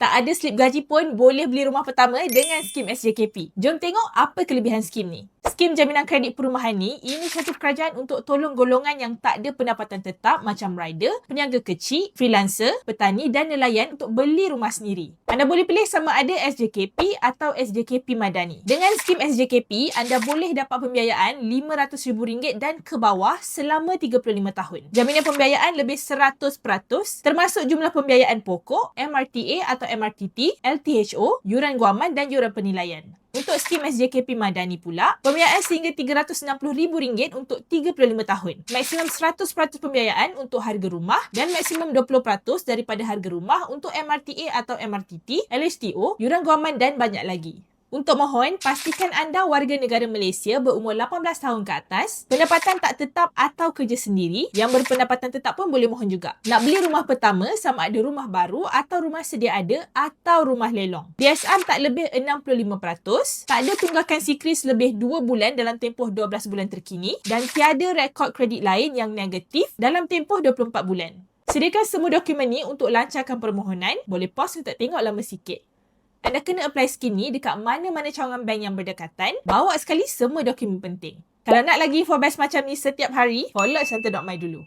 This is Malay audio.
Tak ada slip gaji pun boleh beli rumah pertama dengan skim SJKP. Jom tengok apa kelebihan skim ni. Skim jaminan kredit perumahan ni inisiatif kerajaan untuk tolong golongan yang tak ada pendapatan tetap macam rider, peniaga kecil, freelancer, petani dan nelayan untuk beli rumah sendiri. Anda boleh pilih sama ada SJKP atau SJKP Madani. Dengan skim SJKP, anda boleh dapat pembiayaan RM500,000 dan ke bawah selama 35 tahun. Jaminan pembiayaan lebih 100% termasuk jumlah pembiayaan pokok, MRTA atau MRTT, LTHO, yuran guaman dan yuran penilaian. Untuk skim SJKP Madani pula, pembiayaan sehingga RM360,000 untuk 35 tahun. Maksimum 100% pembiayaan untuk harga rumah dan maksimum 20% daripada harga rumah untuk MRTA atau MRTT, LHTO, yuran guaman dan banyak lagi. Untuk mohon, pastikan anda warga negara Malaysia berumur 18 tahun ke atas, pendapatan tak tetap atau kerja sendiri, yang berpendapatan tetap pun boleh mohon juga. Nak beli rumah pertama sama ada rumah baru atau rumah sedia ada atau rumah lelong. DSR tak lebih 65%, tak ada tunggakan sikris lebih 2 bulan dalam tempoh 12 bulan terkini dan tiada rekod kredit lain yang negatif dalam tempoh 24 bulan. Sediakan semua dokumen ni untuk lancarkan permohonan. Boleh pause untuk tengok lama sikit. Anda kena apply skim ni dekat mana-mana cawangan bank yang berdekatan. Bawa sekali semua dokumen penting. Kalau nak lagi info best macam ni setiap hari, follow Center.my dulu.